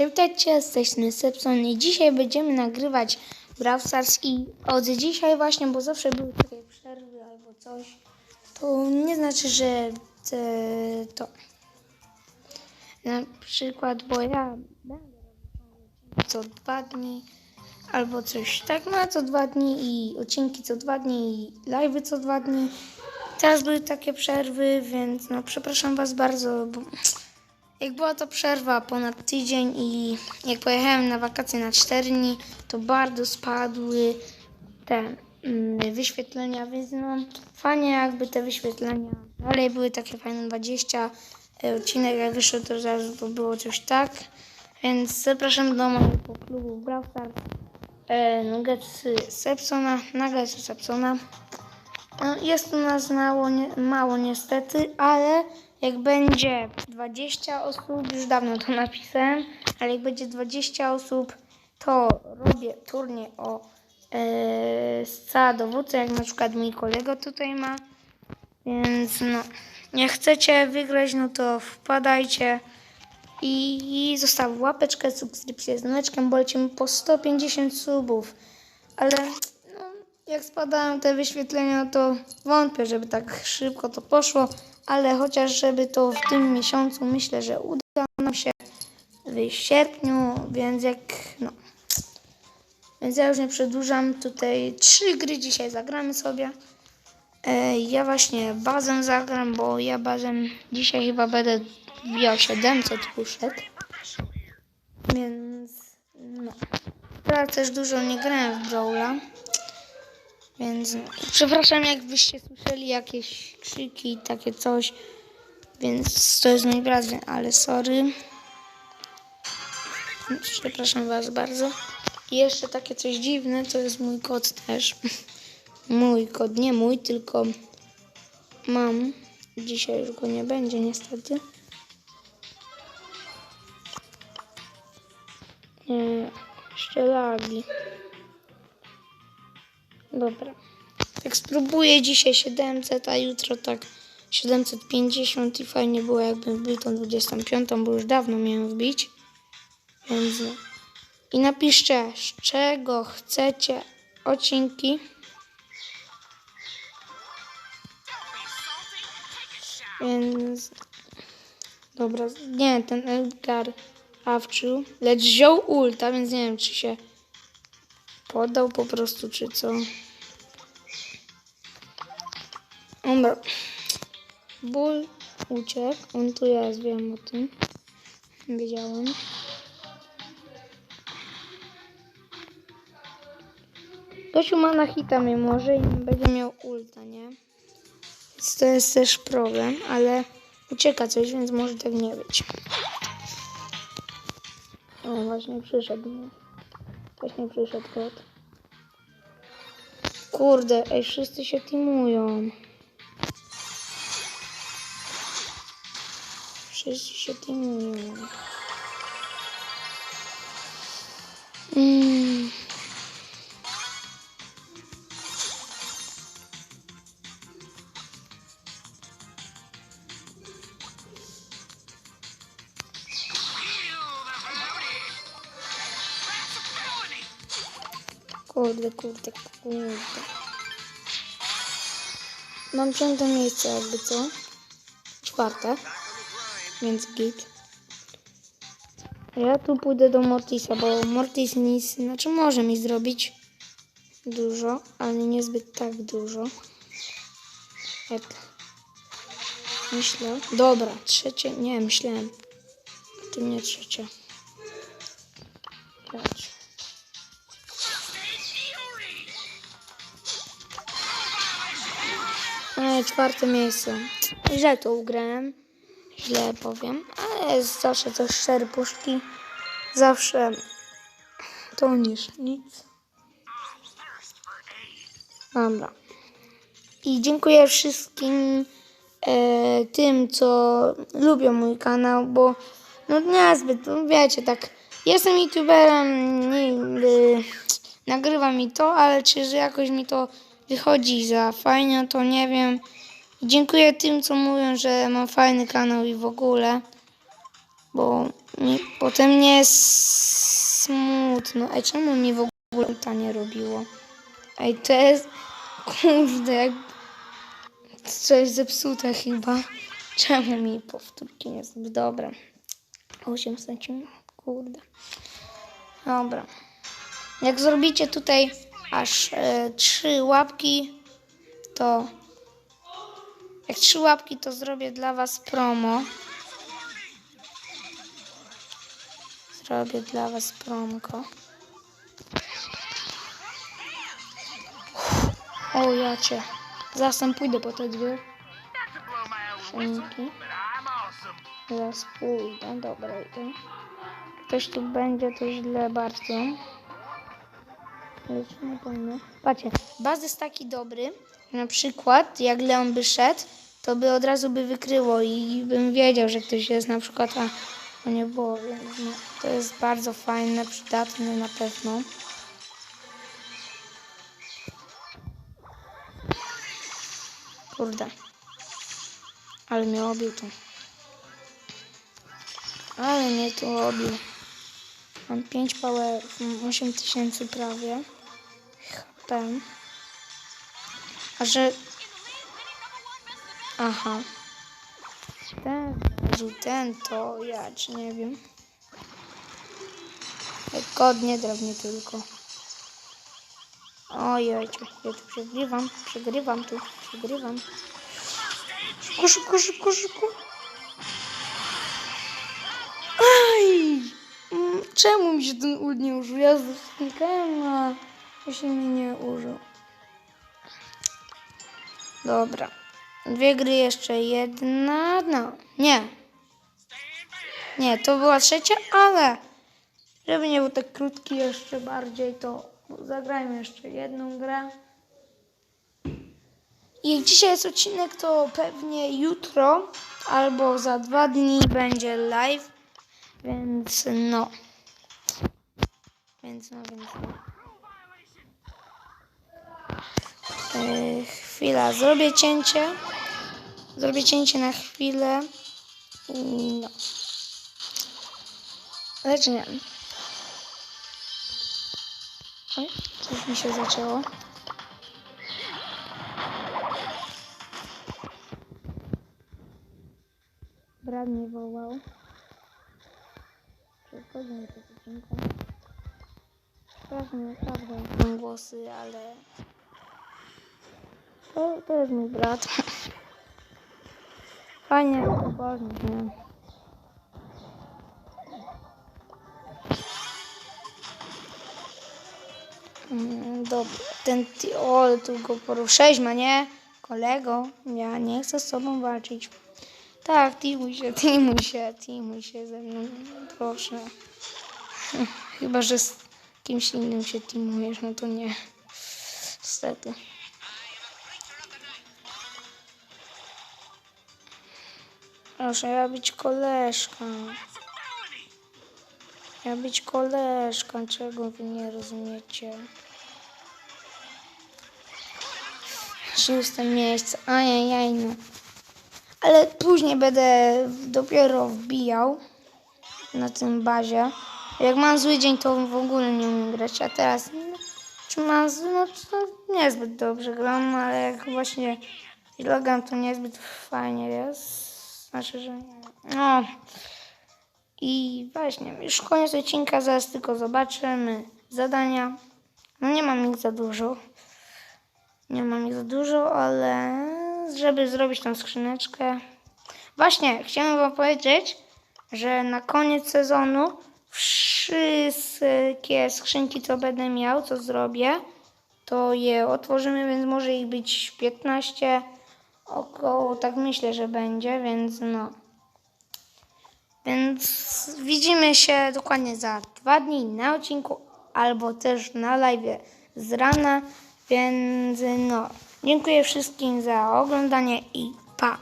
Cześć, witajcie, z tej strony Sepson i dzisiaj będziemy nagrywać Brawl Stars i od dzisiaj właśnie, bo zawsze były takie przerwy albo coś, to nie znaczy, że to na przykład, bo ja będę robił co dwa dni albo coś tak, no co dwa dni i odcinki co dwa dni i live'y co dwa dni. Teraz były takie przerwy, więc no przepraszam was bardzo, bo jak była to przerwa ponad tydzień i jak pojechałem na wakacje na 4 dni, to bardzo spadły te mm, wyświetlenia, więc no fajnie jakby te wyświetlenia dalej były takie fajne 20 e, odcinek jak wyszło to zaraz to było coś tak, więc zapraszam do mojego klubu Brawl Stars e, Nuggetsy Sepsona, Nuggetsy Sepsona. No, Jest u nas mało, nie, mało niestety, ale jak będzie 20 osób, już dawno to napisałem, ale jak będzie 20 osób, to robię turniej o sca dowódcę, jak na przykład mój kolega tutaj ma. Więc no, jak chcecie wygrać, no to wpadajcie i, i zostaw łapeczkę, subskrypcję z dzwoneczkiem, bo lecimy po 150 subów. Ale no, jak spadają te wyświetlenia, to wątpię, żeby tak szybko to poszło, ale chociaż żeby to w tym miesiącu myślę, że uda nam się w sierpniu, więc jak no. Więc ja już nie przedłużam. Tutaj trzy gry dzisiaj zagramy sobie. E, ja właśnie bazę zagram, bo ja bazem dzisiaj chyba będę wbijał 700 puszek. Więc no. Teraz też dużo nie grałem w Brawla. Więc przepraszam, jakbyście słyszeli jakieś krzyki, takie coś. Więc to jest mój brat, ale sorry. Przepraszam was bardzo. I jeszcze takie coś dziwne, to jest mój kot też. Mój kot, nie mój, tylko mam. Dzisiaj już go nie będzie niestety. Nie, jeszcze lagi. Dobra. Tak spróbuję dzisiaj 700, a jutro tak 750 i fajnie było jakbym wbił tą 25, bo już dawno miałem wbić. Więc no. I napiszcie, z czego chcecie odcinki. Więc dobra, nie, ten Edgar Awczył, lecz wziął ulta, więc nie wiem, czy się podał po prostu, czy co. Onda Bull uciekł. On tu jest, wiem o tym. Wiedziałem. Gościu ma na hita mnie może i będzie miał ulta, nie? Więc to jest też problem, ale ucieka coś, więc może tak nie być. O, właśnie przyszedł. Właśnie przyszedł kot. Kurde, ej, wszyscy się timują. 67 minut. Mm. Kurde, kurde, kurde. Mam piąte miejsce jakby co? Czwarte. Więc git. Ja tu pójdę do Mortisa, bo Mortis nic, znaczy może mi zrobić dużo, ale niezbyt tak dużo. Jak myślę. Dobra, trzecie, nie, myślałem. O tym nie trzecie. Patrz. E, czwarte miejsce. Źle to ugrałem. Źle powiem. Ale jest zawsze coś szczery puszki. Zawsze to niż nic. Dobra. I dziękuję wszystkim e, tym, co lubią mój kanał, bo no niezbyt, no wiecie, tak jestem youtuberem, nie, y, nagrywa mi to, ale czy że jakoś mi to wychodzi za fajnie, to nie wiem. Dziękuję tym, co mówią, że mam fajny kanał i w ogóle. bo mi potem nie jest smutno. Ej, czemu mi w ogóle ta nie robiło? Ej, to jest, kurde, jak coś zepsute chyba. Czemu mi powtórki nie są dobre? 8 cm, kurde. Dobra. Jak zrobicie tutaj aż e, łapki, to jak trzy łapki, to zrobię dla was promo. Zrobię dla was promko. O, ja cię. Zaraz pójdę po te dwie szynki. Zaraz pójdę, dobra, idę. Ktoś tu będzie, to źle bardzo. Lecz nie. Patrzcie, baz jest taki dobry, na przykład jak Leon by szedł, to by od razu by wykryło i bym wiedział, że ktoś jest na przykład, a to nie było, więc no, to jest bardzo fajne, przydatne na pewno. Kurde. Ale mnie obił tu. Ale mnie tu obił. Mam 5 power, 8 tysięcy prawie. HP. A że... Aha. Ten, ten to ja czy nie wiem. Jak Kod nie drobnie tylko. Ojej, ja tu przegrywam, przegrywam tu, przegrywam. Szybko, szybko, szybko, szybko. Aj! Mm, Czemu mi się ten ult nie użył? Ja znikałem, a się mi nie użył. Dobra. Dwie gry jeszcze. Jedna. No. Nie. Nie, to była trzecia, ale żeby nie był tak krótki jeszcze bardziej, to zagrajmy jeszcze jedną grę. I dzisiaj jest odcinek, to pewnie jutro albo za dwa dni będzie live. Więc no. Więc no, więc no. Yy, chwila, zrobię cięcie. Zrobię cięcie na chwilę. No. Lecz nie. Oj, coś mi się zaczęło. Brat mnie wołał. Przychodzi mi to odcinka. Przepraszam, naprawdę mam głosy, ale... To, to jest mój brat. Fajnie, poważnie, nie? Mm, Dobra, ten ty, o, tu go poruszyłeś, ma nie? Kolego, ja nie chcę z tobą walczyć. Tak, teamuj się, teamuj się, teamuj się ze mną, proszę. Chyba, że z kimś innym się teamujesz, no to nie. Niestety. Proszę, ja być koleżką. Ja być koleżką, czego wy nie rozumiecie? Szóste miejsce, ajajaj no. Ale później będę dopiero wbijał na tym bazie. Jak mam zły dzień, to w ogóle nie umiem grać, a teraz no, czy mam zły, no to niezbyt dobrze gram, ale jak właśnie logam, to niezbyt fajnie jest. Znaczy, że nie. No. I właśnie, już koniec odcinka, zaraz tylko zobaczymy zadania. No nie mam ich za dużo. Nie mam ich za dużo, ale żeby zrobić tą skrzyneczkę. Właśnie, chciałem wam powiedzieć, że na koniec sezonu wszystkie skrzynki, co będę miał, co zrobię, to je otworzymy, więc może ich być 15, około, tak myślę, że będzie, więc no. Więc widzimy się dokładnie za dwa dni na odcinku albo też na live z rana. Więc no, dziękuję wszystkim za oglądanie i pa!